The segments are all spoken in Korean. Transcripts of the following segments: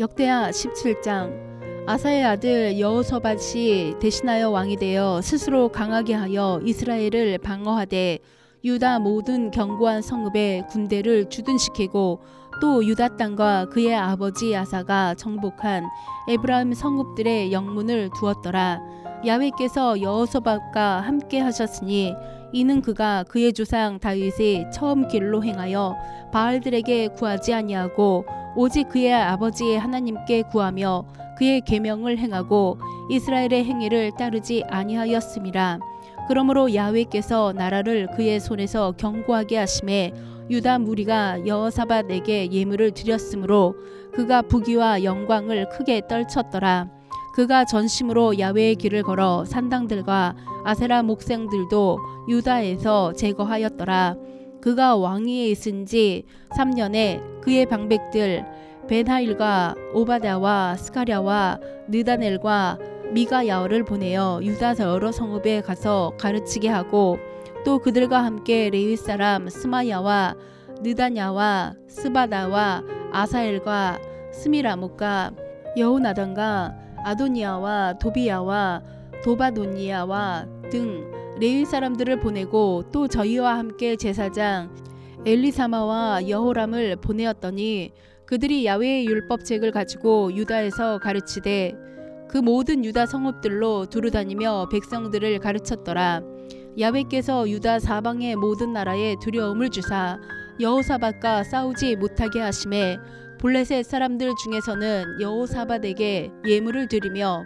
역대하 17장 아사의 아들 여호서밧이 대신하여 왕이 되어 스스로 강하게 하여 이스라엘을 방어하되 유다 모든 견고한 성읍에 군대를 주둔시키고 또 유다 땅과 그의 아버지 아사가 정복한 에브라임 성읍들의 영문을 두었더라. 야훼께서 여호서밧과 함께 하셨으니 이는 그가 그의 조상 다윗의 처음 길로 행하여 바알들에게 구하지 아니하고 오직 그의 아버지의 하나님께 구하며 그의 계명을 행하고 이스라엘의 행위를 따르지 아니하였음이라. 그러므로 야훼께서 나라를 그의 손에서 견고하게 하심에 유다 무리가 여호사밧에게 예물을 드렸으므로 그가 부귀와 영광을 크게 떨쳤더라. 그가 전심으로 야훼의 길을 걸어 산당들과 아세라 목생들도 유다에서 제거하였더라. 그가 왕위에 있은 지 3년에 그의 방백들 벤하일과 오바다와 스가랴와 느다넬과 미가야어를 보내어 유다 여러 성읍에 가서 가르치게 하고 또 그들과 함께 레위 사람 스마야와 느다냐와 스바다와 아사엘과 스미라목과 여호나단과 아도니아와 도비야와 도바도니아와 등 레위 사람들을 보내고 또 저희와 함께 제사장 엘리사마와 여호람을 보내었더니 그들이 야훼의 율법책을 가지고 유다에서 가르치되 그 모든 유다 성읍들로 두루 다니며 백성들을 가르쳤더라. 야훼께서 유다 사방의 모든 나라에 두려움을 주사 여호사밧과 싸우지 못하게 하심에 블레셋 사람들 중에서는 여호사밧에게 예물을 드리며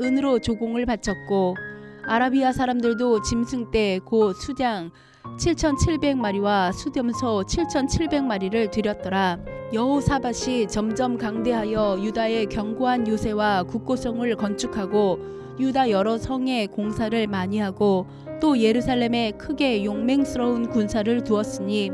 은으로 조공을 바쳤고 아라비아 사람들도 짐승 때 곧 수장 7,700마리와 수렴소 7,700마리를 드렸더라. 여호사밧이 점점 강대하여 유다의 견고한 요새와 국고성을 건축하고 유다 여러 성에 공사를 많이 하고 또 예루살렘에 크게 용맹스러운 군사를 두었으니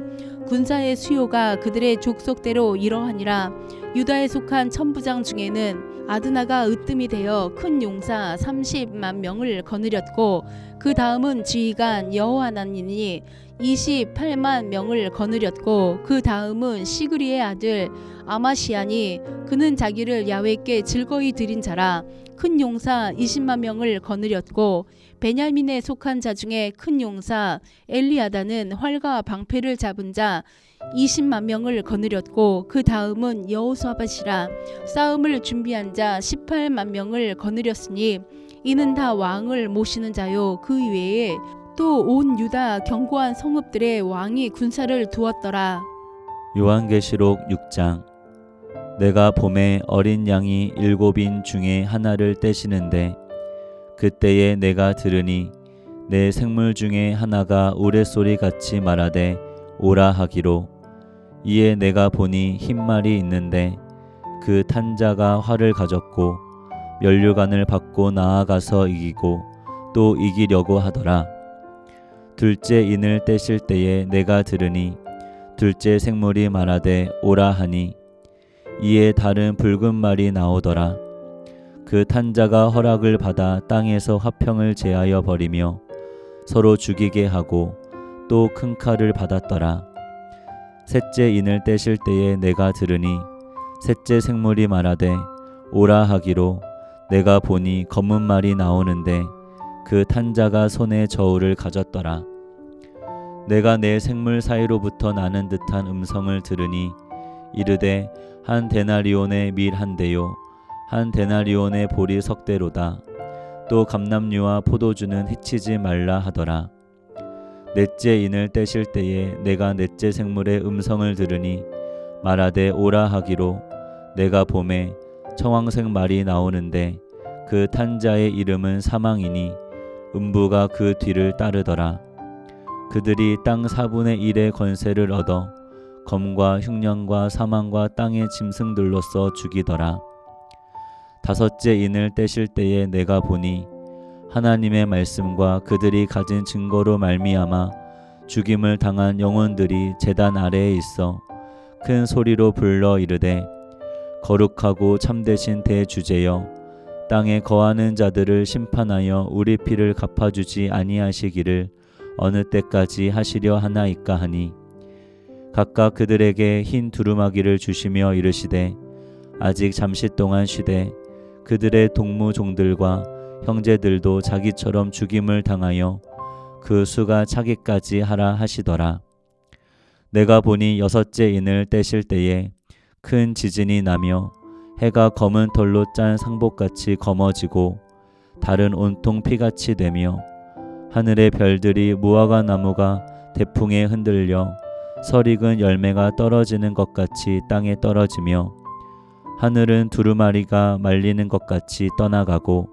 군사의 수요가 그들의 족속대로 이러하니라. 유다에 속한 천부장 중에는 아드나가 으뜸이 되어 큰 용사 30만 명을 거느렸고 그 다음은 지휘관 여호하나니니 28만 명을 거느렸고 그 다음은 시그리의 아들 아마시아니 그는 자기를 야훼께 즐거이 드린 자라 큰 용사 20만 명을 거느렸고 베냐민에 속한 자 중에 큰 용사 엘리아다는 활과 방패를 잡은 자 20만 명을 거느렸고 그 다음은 여호수아밧이라 싸움을 준비한 자 18만 명을 거느렸으니 이는 다 왕을 모시는 자요. 그 외에 또 온 유다 견고한 성읍들의 왕이 군사를 두었더라. 요한계시록 6장 내가 봄에 어린 양이 일곱인 중에 하나를 떼시는데 그때에 내가 들으니 내 생물 중에 하나가 우레소리 같이 말하되 오라 하기로. 이에 내가 보니 흰 말이 있는데 그 탄자가 활을 가졌고 면류관을 받고 나아가서 이기고 또 이기려고 하더라. 둘째 인을 떼실 때에 내가 들으니 둘째 생물이 말하되 오라 하니 이에 다른 붉은 말이 나오더라. 그 탄자가 허락을 받아 땅에서 화평을 제하여 버리며 서로 죽이게 하고 또 큰 칼을 받았더라. 셋째 인을 떼실 때에 내가 들으니 셋째 생물이 말하되 오라 하기로 내가 보니 검은 말이 나오는데 그 탄자가 손에 저울을 가졌더라. 내가 내 생물 사이로부터 나는 듯한 음성을 들으니 이르되 한 데나리온의 밀 한 대요. 한 데나리온의 보리 석 대로다. 또 감남류와 포도주는 해치지 말라 하더라. 넷째 인을 떼실 때에 내가 넷째 생물의 음성을 들으니 말하되 오라 하기로 내가 봄에 청황색 말이 나오는데 그 탄자의 이름은 사망이니 음부가 그 뒤를 따르더라. 그들이 땅 4분의 1의 권세를 얻어 검과 흉년과 사망과 땅의 짐승들로서 죽이더라. 다섯째 인을 떼실 때에 내가 보니 하나님의 말씀과 그들이 가진 증거로 말미암아 죽임을 당한 영혼들이 제단 아래에 있어 큰 소리로 불러 이르되 거룩하고 참되신 대주제여 땅에 거하는 자들을 심판하여 우리 피를 갚아주지 아니하시기를 어느 때까지 하시려 하나이까 하니 각각 그들에게 흰 두루마기를 주시며 이르시되 아직 잠시 동안 쉬되 그들의 동무종들과 형제들도 자기처럼 죽임을 당하여 그 수가 차기까지 하라 하시더라. 내가 보니 여섯째 인을 떼실 때에 큰 지진이 나며 해가 검은 털로 짠 상복같이 검어지고 달은 온통 피같이 되며 하늘의 별들이 무화과 나무가 대풍에 흔들려 설익은 열매가 떨어지는 것 같이 땅에 떨어지며 하늘은 두루마리가 말리는 것 같이 떠나가고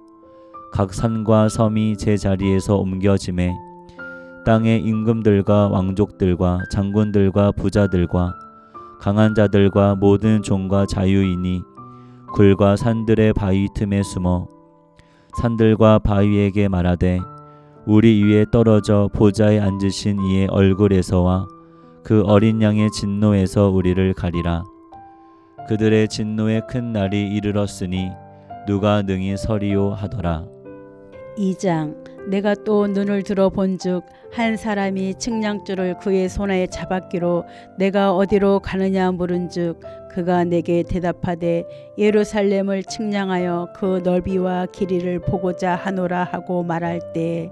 각 산과 섬이 제 자리에서 옮겨짐에 땅의 임금들과 왕족들과 장군들과 부자들과 강한 자들과 모든 종과 자유인이 굴과 산들의 바위 틈에 숨어 산들과 바위에게 말하되 우리 위에 떨어져 보좌에 앉으신 이의 얼굴에서와 그 어린 양의 진노에서 우리를 가리라. 그들의 진노의 큰 날이 이르렀으니 누가 능히 서리요 하더라. 2장 내가 또 눈을 들어 본즉 한 사람이 측량줄을 그의 손에 잡았기로 내가 어디로 가느냐 물은즉 그가 내게 대답하되 예루살렘을 측량하여 그 넓이와 길이를 보고자 하노라 하고 말할 때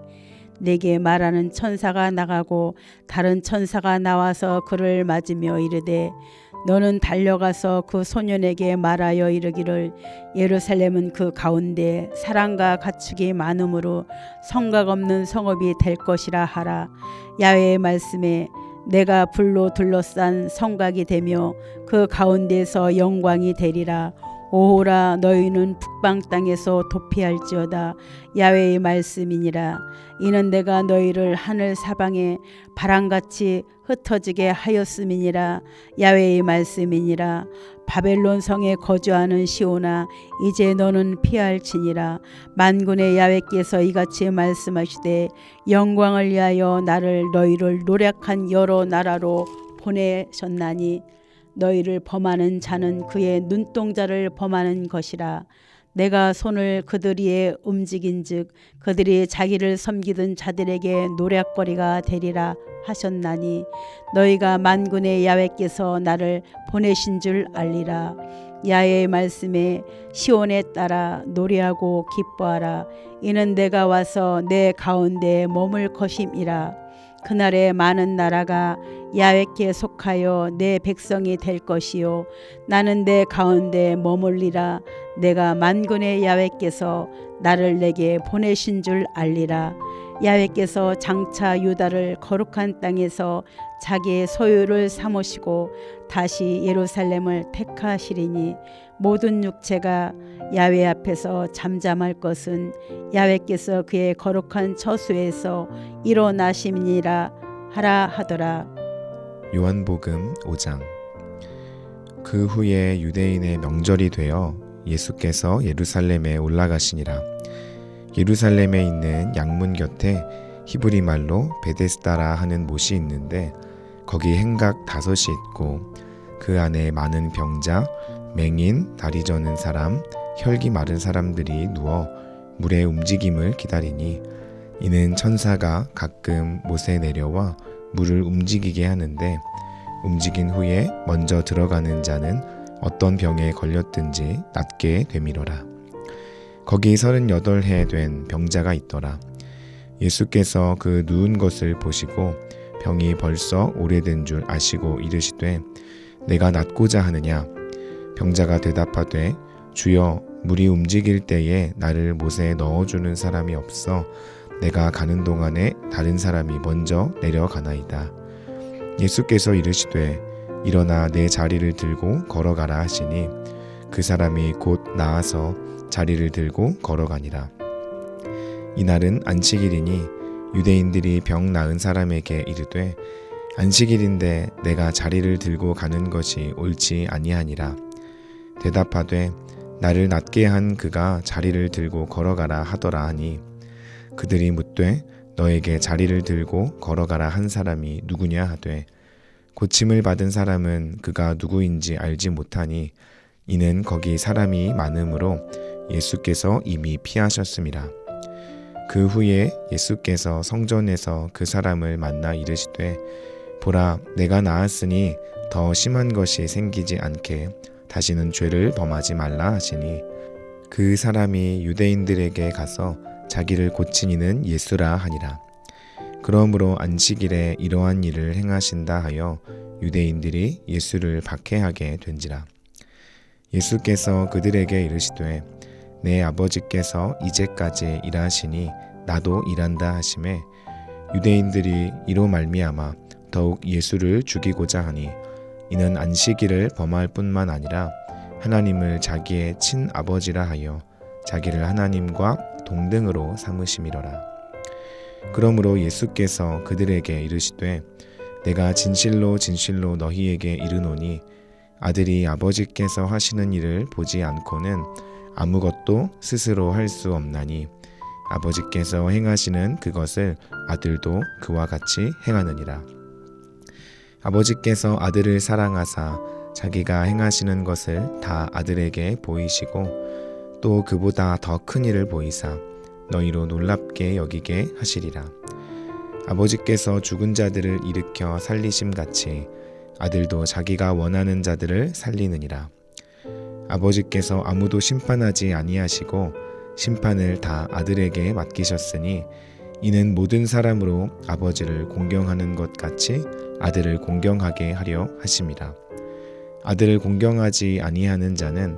내게 말하는 천사가 나가고 다른 천사가 나와서 그를 맞으며 이르되 너는 달려가서 그 소년에게 말하여 이르기를 예루살렘은 그 가운데 사랑과 가축이 많으므로 성각 없는 성읍이 될 것이라 하라. 야외의 말씀에 내가 불로 둘러싼 성곽이 되며 그 가운데서 영광이 되리라. 오호라 너희는 북방 땅에서 도피할지어다. 야외의 말씀이니라 이는 내가 너희를 하늘 사방에 바람같이 흩어지게 하였음이니라. 야외의 말씀이니라. 바벨론 성에 거주하는 시오나 이제 너는 피할지니라. 만군의 야외께서 이같이 말씀하시되 영광을 위하여 나를 너희를 노력한 여러 나라로 보내셨나니 너희를 범하는 자는 그의 눈동자를 범하는 것이라 내가 손을 그들 위에 움직인즉 그들이 자기를 섬기던 자들에게 노략거리가 되리라 하셨나니 너희가 만군의 야외께서 나를 보내신 줄 알리라. 야의 말씀에 시온에 따라 노래하고 기뻐하라. 이는 내가 와서 내 가운데 머물 것임이라. 그날에 많은 나라가 야외께 속하여 내 백성이 될 것이요. 나는 내 가운데 머물리라. 내가 만군의 야외께서 나를 내게 보내신 줄 알리라. 야외께서 장차 유다를 거룩한 땅에서 자기의 소유를 삼으시고 다시 예루살렘을 택하시리니 모든 육체가 야외 앞에서 잠잠할 것은 야외께서 그의 거룩한 처소에서 일어나심이니라 하라 하더라 요한복음 5장. 그 후에 유대인의 명절이 되어 예수께서 예루살렘에 올라가시니라. 예루살렘에 있는 양문 곁에 히브리 말로 베데스다라 하는 못이 있는데 거기 행각 다섯이 있고 그 안에 많은 병자, 맹인, 다리 저는 사람, 혈기 마른 사람들이 누워 물의 움직임을 기다리니 이는 천사가 가끔 못에 내려와 물을 움직이게 하는데 움직인 후에 먼저 들어가는 자는 어떤 병에 걸렸든지 낫게 되미로라. 거기 서른여덟 해 된 병자가 있더라. 예수께서 그 누운 것을 보시고 병이 벌써 오래된 줄 아시고 이르시되 내가 낫고자 하느냐 병자가 대답하되 주여 물이 움직일 때에 나를 못에 넣어주는 사람이 없어 내가 가는 동안에 다른 사람이 먼저 내려가나이다. 예수께서 이르시되 일어나 내 자리를 들고 걸어가라 하시니 그 사람이 곧 나아서 자리를 들고 걸어가니라. 이날은 안식일이니 유대인들이 병 나은 사람에게 이르되 안식일인데 내가 자리를 들고 가는 것이 옳지 아니하니라. 대답하되 나를 낫게 한 그가 자리를 들고 걸어가라 하더라 하니 그들이 묻되 너에게 자리를 들고 걸어가라 한 사람이 누구냐 하되 고침을 받은 사람은 그가 누구인지 알지 못하니 이는 거기 사람이 많으므로 예수께서 이미 피하셨음이라 그 후에 예수께서 성전에서 그 사람을 만나 이르시되 보라 내가 나았으니 더 심한 것이 생기지 않게 다시는 죄를 범하지 말라 하시니 그 사람이 유대인들에게 가서 자기를 고친 이는 예수라 하니라. 그러므로 안식일에 이러한 일을 행하신다 하여 유대인들이 예수를 박해하게 된지라. 예수께서 그들에게 이르시되 내 아버지께서 이제까지 일하시니 나도 일한다 하심에 유대인들이 이로 말미암아 더욱 예수를 죽이고자 하니 이는 안식일을 범할 뿐만 아니라 하나님을 자기의 친아버지라 하여 자기를 하나님과 동등으로 삼으심이로라 그러므로 예수께서 그들에게 이르시되 내가 진실로 진실로 너희에게 이르노니 아들이 아버지께서 하시는 일을 보지 않고는 아무것도 스스로 할 수 없나니 아버지께서 행하시는 그것을 아들도 그와 같이 행하느니라. 아버지께서 아들을 사랑하사 자기가 행하시는 것을 다 아들에게 보이시고 또 그보다 더 큰 일을 보이사 너희로 놀랍게 여기게 하시리라. 아버지께서 죽은 자들을 일으켜 살리심 같이 아들도 자기가 원하는 자들을 살리느니라. 아버지께서 아무도 심판하지 아니하시고 심판을 다 아들에게 맡기셨으니 이는 모든 사람으로 아버지를 공경하는 것 같이 아들을 공경하게 하려 하심이라. 아들을 공경하지 아니하는 자는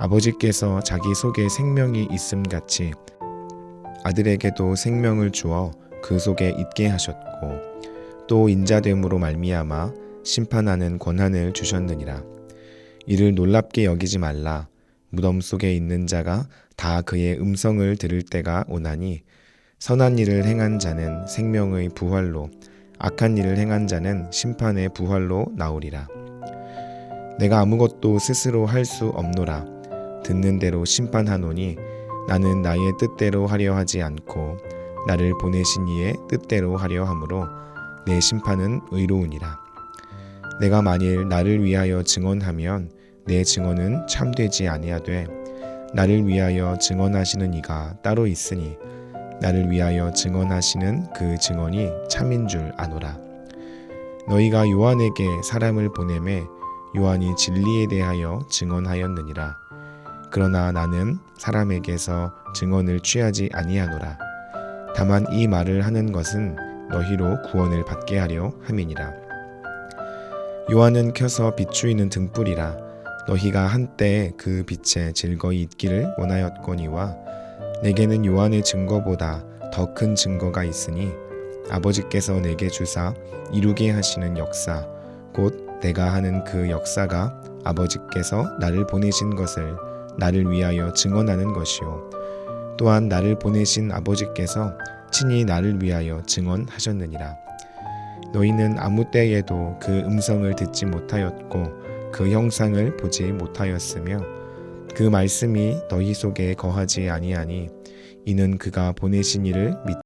아버지께서 자기 속에 생명이 있음 같이 아들에게도 생명을 주어 그 속에 있게 하셨고 또 인자됨으로 말미암아 심판하는 권한을 주셨느니라. 이를 놀랍게 여기지 말라. 무덤 속에 있는 자가 다 그의 음성을 들을 때가 오나니 선한 일을 행한 자는 생명의 부활로 악한 일을 행한 자는 심판의 부활로 나오리라. 내가 아무것도 스스로 할 수 없노라. 듣는 대로 심판하노니 나는 나의 뜻대로 하려 하지 않고 나를 보내신 이의 뜻대로 하려 함으로 내 심판은 의로우니라. 내가 만일 나를 위하여 증언하면 내 증언은 참되지 아니하되 나를 위하여 증언하시는 이가 따로 있으니 나를 위하여 증언하시는 그 증언이 참인 줄 아노라. 너희가 요한에게 사람을 보내매 요한이 진리에 대하여 증언하였느니라. 그러나 나는 사람에게서 증언을 취하지 아니하노라. 다만 이 말을 하는 것은 너희로 구원을 받게 하려 함이니라. 요한은 켜서 비추이는 등불이라 너희가 한때 그 빛에 즐거이 있기를 원하였거니와 내게는 요한의 증거보다 더 큰 증거가 있으니 아버지께서 내게 주사 이루게 하시는 역사 곧 내가 하는 그 역사가 아버지께서 나를 보내신 것을 나를 위하여 증언하는 것이요. 또한 나를 보내신 아버지께서 친히 나를 위하여 증언하셨느니라. 너희는 아무 때에도 그 음성을 듣지 못하였고 그 형상을 보지 못하였으며 그 말씀이 너희 속에 거하지 아니하니 이는 그가 보내신 이를 믿